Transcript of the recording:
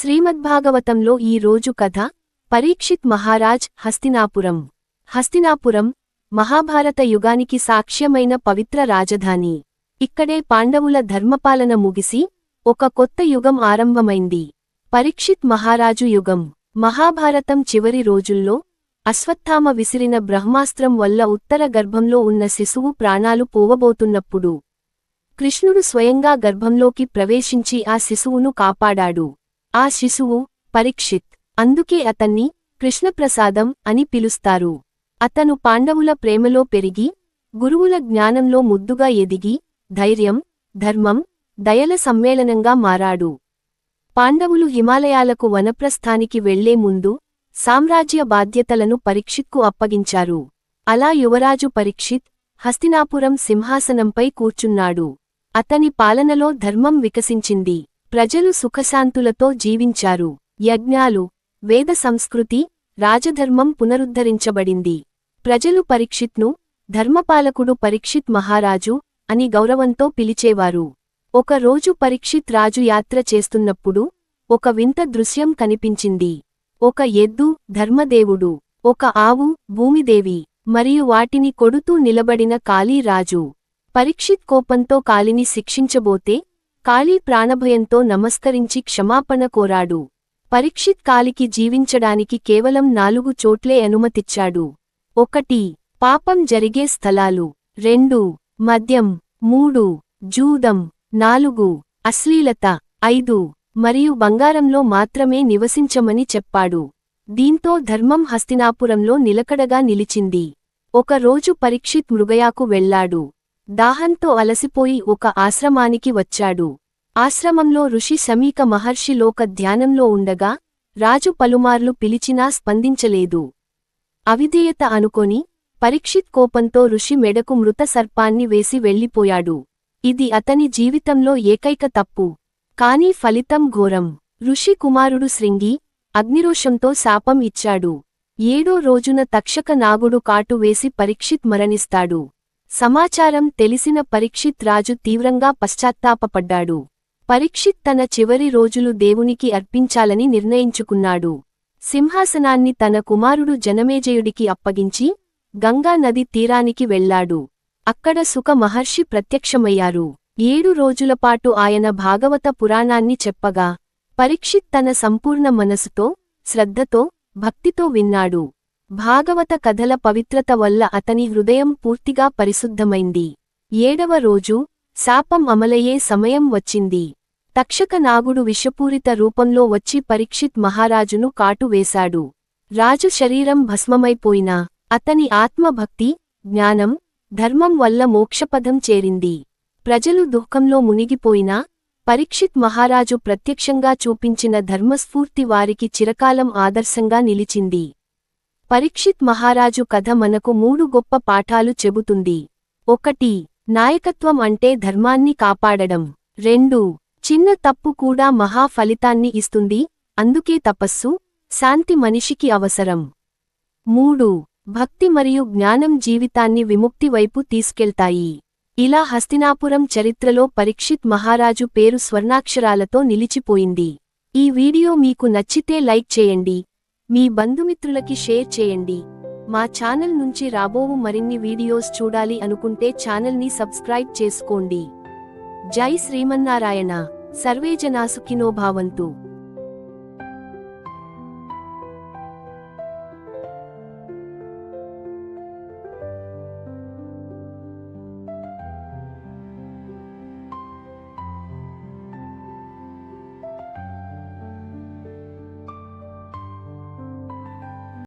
శ్రీమద్భాగవతంలో ఈ రోజు కథ పరీక్షిత్ మహారాజ్ హస్తినాపురం. హస్తినాపురం మహాభారత యుగానికి సాక్ష్యమైన పవిత్ర రాజధాని. ఇక్కడే పాండవుల ధర్మపాలన ముగిసి ఒక కొత్త యుగం ఆరంభమైంది. పరీక్షిత్ మహారాజు యుగం. మహాభారతం చివరి రోజుల్లో అశ్వత్థామ విసిరిన బ్రహ్మాస్త్రం వల్ల ఉత్తర గర్భంలో ఉన్న శిశువు ప్రాణాలు పోవబోతున్నప్పుడు కృష్ణుడు స్వయంగా గర్భంలోకి ప్రవేశించి ఆ శిశువును కాపాడాడు. ఆ శిశువు పరీక్షిత్. అందుకే అతన్ని కృష్ణప్రసాదం అని పిలుస్తారు. అతను పాండవుల ప్రేమలో పెరిగి గురువుల జ్ఞానంలో ముద్దుగా ఎదిగి ధైర్యం ధర్మం దయల సమ్మేళనంగా మారాడు. పాండవులు హిమాలయాలకు వనప్రస్థానికి వెళ్ళే ముందు సామ్రాజ్య బాధ్యతలను పరీక్షిత్కు అప్పగించారు. అలా యువరాజు పరీక్షిత్ హస్తినాపురం సింహాసనంపై కూర్చున్నాడు. అతని పాలనలో ధర్మం వికసించింది. ప్రజలు సుఖశాంతులతో జీవించారు. యజ్ఞాలు వేద సంస్కృతి రాజధర్మం పునరుద్ధరించబడింది. ప్రజలు పరీక్షిత్ను ధర్మపాలకుడు పరీక్షిత్ మహారాజు అని గౌరవంతో పిలిచేవారు. ఒక రోజు పరీక్షిత్ రాజు యాత్ర చేస్తున్నప్పుడు ఒక వింత దృశ్యం కనిపించింది. ఒక ఎద్దు ధర్మదేవుడు ఒక ఆవు భూమిదేవి మరియు వాటిని కొడుతూ నిలబడిన కాళీరాజు పరీక్షిత్ కోపంతో కాలిని శిక్షించబోతే కాళీ ప్రాణభయంతో నమస్కరించి క్షమాపణ కోరాడు. పరీక్షిత్ కాలికి జీవించడానికి కేవలం నాలుగు చోట్లే అనుమతిచ్చాడు. ఒకటి పాపం జరిగే స్థలాలు. రెండు మద్యం. మూడు జూదం. నాలుగు అశ్లీలత. ఐదు మరియు బంగారంలో మాత్రమే నివసించమని చెప్పాడు. దీంతో ధర్మం హస్తినాపురంలో నిలకడగా నిలిచింది. ఒకరోజు పరీక్షిత్ మృగయాకు వెళ్ళాడు దాహంతో అలసిపోయి ఒక ఆశ్రమానికి వచ్చాడు. ఆశ్రమంలో ఋషి సమీక మహర్షి లోక ధ్యానంలో ఉండగా రాజు పలుమార్లు పిలిచినా స్పందించలేదు. అవిధేయత అనుకొని పరీక్షిత్ కోపంతో ఋషి మెడకు మృత సర్పాన్ని వేసి వెళ్ళిపోయాడు. ఇది అతని జీవితంలో ఏకైక తప్పు. కాని ఫలితం ఘోరం. ఋషి కుమారుడు శృంగి అగ్నిరోషంతో శాపం ఇచ్చాడు. ఏడో రోజున తక్షక నాగుడు కాటు వేసి పరీక్షిత్ మరణిస్తాడు. సమాచారం తెలిసిన పరీక్షిత్ రాజు తీవ్రంగా పశ్చాత్తాపపడ్డాడు. పరీక్షిత్ తన చివరి రోజులు దేవునికి అర్పించాలని నిర్ణయించుకున్నాడు. సింహాసనాన్ని తన కుమారుడు జనమేజయుడికి అప్పగించి గంగా నది తీరానికి వెళ్ళాడు అక్కడ సుఖ మహర్షి ప్రత్యక్షమయ్యారు. ఏడు రోజులపాటు ఆయన భాగవత పురాణాన్ని చెప్పగా పరీక్షిత్ తన సంపూర్ణ మనసుతో శ్రద్ధతో భక్తితో విన్నాడు. భాగవత కథల పవిత్రత వల్ల అతని హృదయం పూర్తిగా పరిశుద్ధమైంది. ఏడవ రోజు శాపం అమలయ్యే సమయం వచ్చింది. తక్షక నాగుడు విషపూరిత రూపంలో వచ్చి పరీక్షిత్ మహారాజును కాటువేశాడు. రాజు శరీరం భస్మమైపోయినా అతని ఆత్మభక్తి జ్ఞానం ధర్మం వల్ల మోక్షపదం చేరింది. ప్రజలు దుఃఖంలో మునిగిపోయినా పరీక్షిత్ మహారాజు ప్రత్యక్షంగా చూపించిన ధర్మస్ఫూర్తి వారికి చిరకాలం ఆదర్శంగా నిలిచింది. పరీక్షిత్ మహారాజు కథ మనకు మూడు గొప్ప పాఠాలు చెబుతుంది. ఒకటి నాయకత్వం అంటే ధర్మాన్ని కాపాడడం. రెండు చిన్న తప్పు కూడా మహా ఫలితాన్ని ఇస్తుంది అందుకే తపస్సు శాంతి మనిషికి అవసరం. మూడు భక్తి మరియు జ్ఞానం జీవితాన్ని విముక్తి వైపు తీసుకెళ్తాయి. ఇలా హస్తినాపురం చరిత్రలో పరీక్షిత్ మహారాజు పేరు స్వర్ణాక్షరాలతో నిలిచిపోయింది. ఈ వీడియో మీకు నచ్చితే లైక్ చేయండి. మీ బంధుమిత్రులకి షేర్ చేయండి. మా ఛానల్ నుంచి రాబోవు మరిన్ని వీడియోస్ చూడాలి అనుకుంటే ఛానల్ని సబ్స్క్రైబ్ చేసుకోండి. జై శ్రీమన్నారాయణ. సర్వే జనా భావంతు.